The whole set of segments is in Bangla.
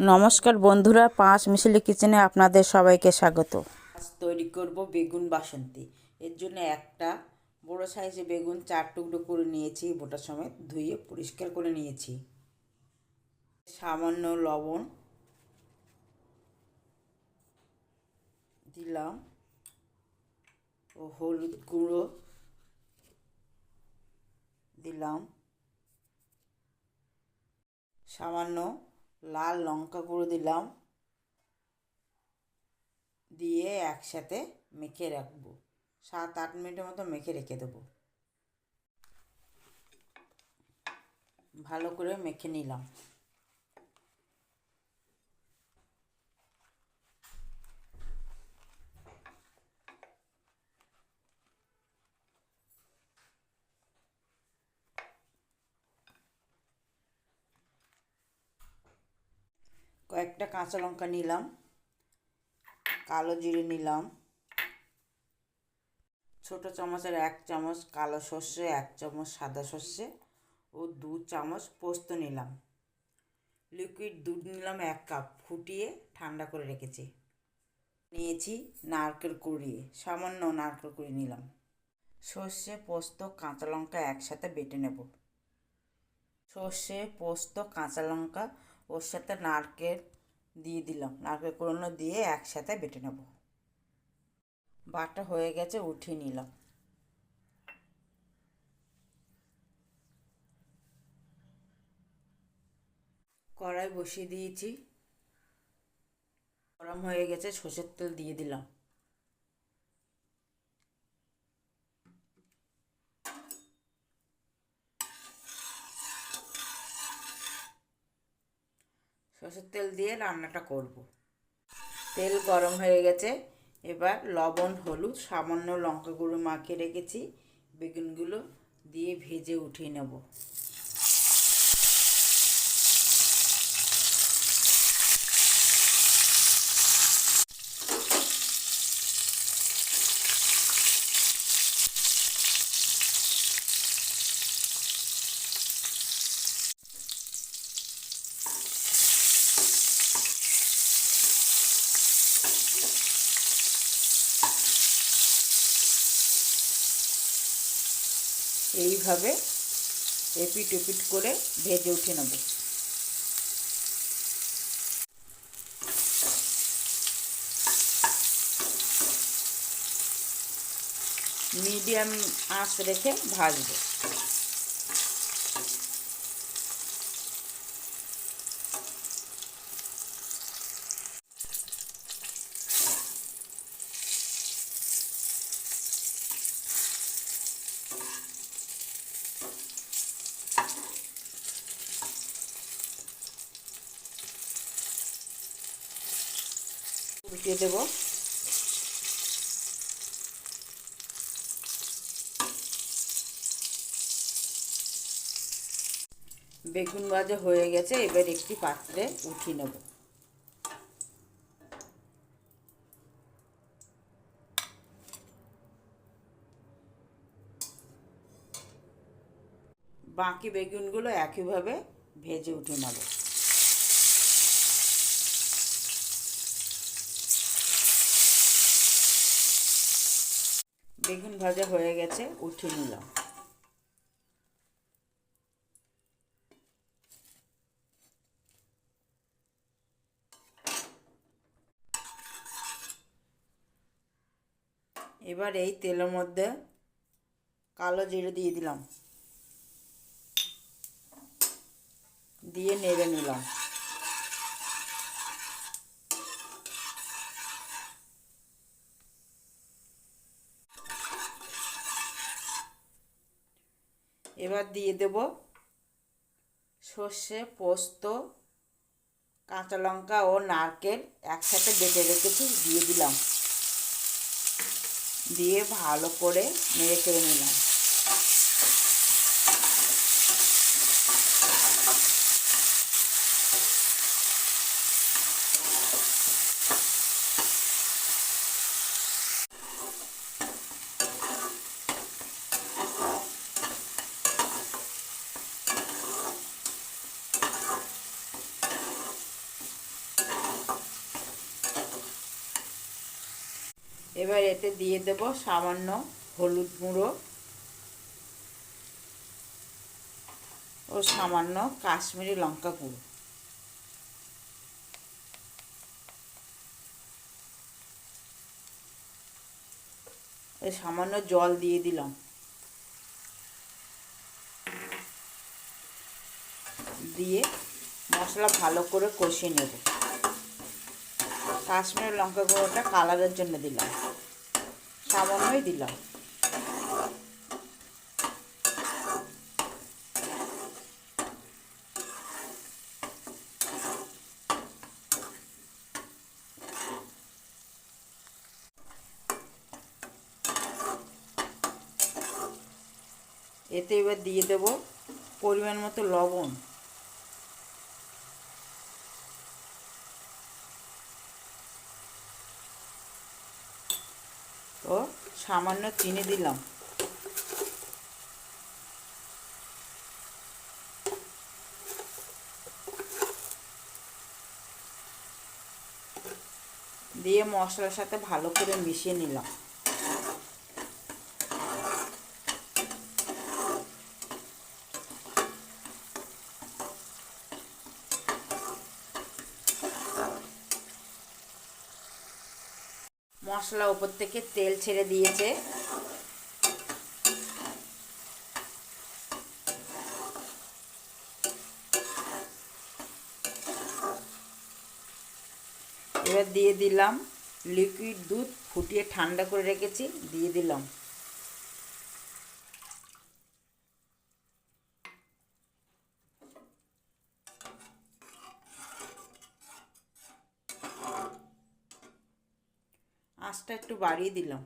নমস্কার বন্ধুরা, পাঁচ মিশলি কিচেনে আপনাদের সবাইকে স্বাগত। তৈরি করব বেগুন বাসন্তী। এর জন্য একটা বড় সাইজে বেগুন চার টুকরো করে নিয়েছি বোটা সমেত ধুয়ে পরিষ্কার করে নিয়েছি। সামান্য লবণ দিলাম ও হলুদ গুঁড়ো দিলাম। সামান্য লাল লঙ্কা গুঁড়ো দিলাম। দিয়ে একসাথে মেখে রাখব। সাত, আট মিনিটের মতো মেখে রেখে দেবো। ভালো করে মেখে নিলাম। কয়েকটা কাঁচা লঙ্কা নিলাম, কালো জিরে নিলাম, ছোট চামচের এক চামচ কালো সর্ষে, এক চামচ সাদা সর্ষে ও দু চামচ পোস্ত নিলাম। লিকুইড দুধ নিলাম এক কাপ, ফুটিয়ে ঠান্ডা করে রেখেছি। নিয়েছি নারকেল কুড়িয়ে সামান্য নারকেল কুড়ি নিলাম। সর্ষে, পোস্ত, কাঁচা লঙ্কা একসাথে বেটে নেব। সর্ষে, পোস্ত, কাঁচা লঙ্কা ওর সাথে নারকেল দিয়ে দিলাম। নারকেল কুড়োনো দিয়ে একসাথে বেটে নেব। বাটা হয়ে গেছে, উঠিয়ে নিলাম। কড়াই বসিয়ে দিয়েছি। গরম হয়ে গেছে, সর্ষের তেল দিয়ে দিলাম। সর্ষের তেল দিয়ে রান্নাটা করব। তেল গরম হয়ে গেছে। এবার লবণ, হলুদ, সামান্য লঙ্কা গুঁড়ো মাখিয়ে রেখেছি। বেগুনগুলো দিয়ে ভেজে উঠিয়ে নেব। এইভাবে এপিট এপিট করে ভেজে উঠে নেব। মিডিয়াম আঁচ রেখে ভাজবো। উল্টিয়ে দেবো। বেগুন ভাজা হয়ে গেছে, এবার একটি পাত্রে উঠিয়ে নেব। বাকি বেগুনগুলো একইভাবে ভেজে উঠে নেব। বেগুন ভাজা হয়ে গেছে, উঠিয়ে নিলাম। এবার এই তেলের মধ্যে কালো জিরে দিয়ে দিলাম। দিয়ে নেড়ে নিলাম। এবার দিয়ে দেব সর্ষে, পোস্ত, কাঁচা লঙ্কা ও নারকেল একসাথে বেটে রেখেছি, দিয়ে দিলাম। দিয়ে ভালো করে মেরে চেড়ে নিলাম। এবার এতে দিয়ে দেব সামান্য হলুদ গুঁড়ো ও সামান্য কাশ্মীরি লঙ্কা গুঁড়ো। সামান্য জল দিয়ে দিলাম। দিয়ে মশলা ভালো করে কষিয়ে নেব। কাশ্মীরের লঙ্কা গুঁড়োটা কালারের জন্য দিলাম। সামান্যই দিলাম। এতে এবার দিয়ে দেব পরিমাণ মতো লবণ। ও সামান্য চিনি দিলাম। দিয়ে মশলার সাথে ভালো করে মিশিয়ে নিলাম। মশলা ওপর থেকে তেল ছেড়ে দিয়েছে। এবার দিয়ে দিলাম লিকুইড দুধ ফুটিয়ে ঠান্ডা করে রেখেছি, দিয়ে দিলাম। আঁচটা একটু বাড়িয়ে দিলাম।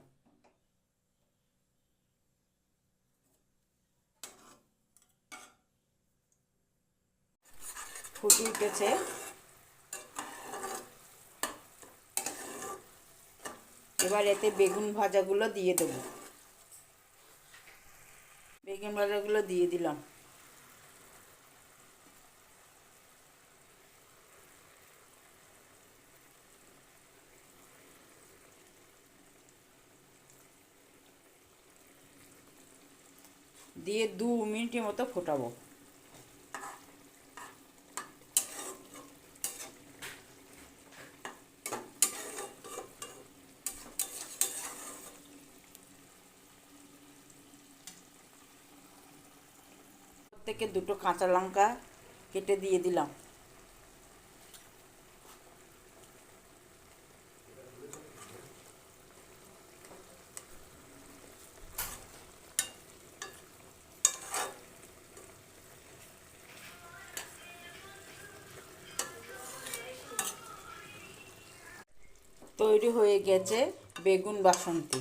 ফুটে উঠেছে। এবার এতে বেগুন ভাজাগুলো দিয়ে দেবো। বেগুন ভাজাগুলো দিয়ে দিলাম। দিয়ে দু মিনিটের মতো ফোটাবো। থেকে দুটো কাঁচা লঙ্কা কেটে দিয়ে দিলাম। তৈরি হয়ে গেছে বেগুন বাসন্তী।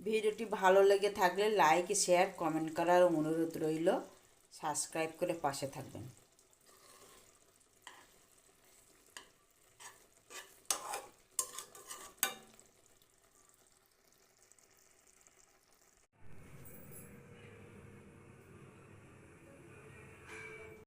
ভিডিওটি ভালো লেগে থাকলে লাইক শেয়ার কমেন্ট করার অনুরোধ রইল। সাবস্ক্রাইব করে পাশে থাকবেন।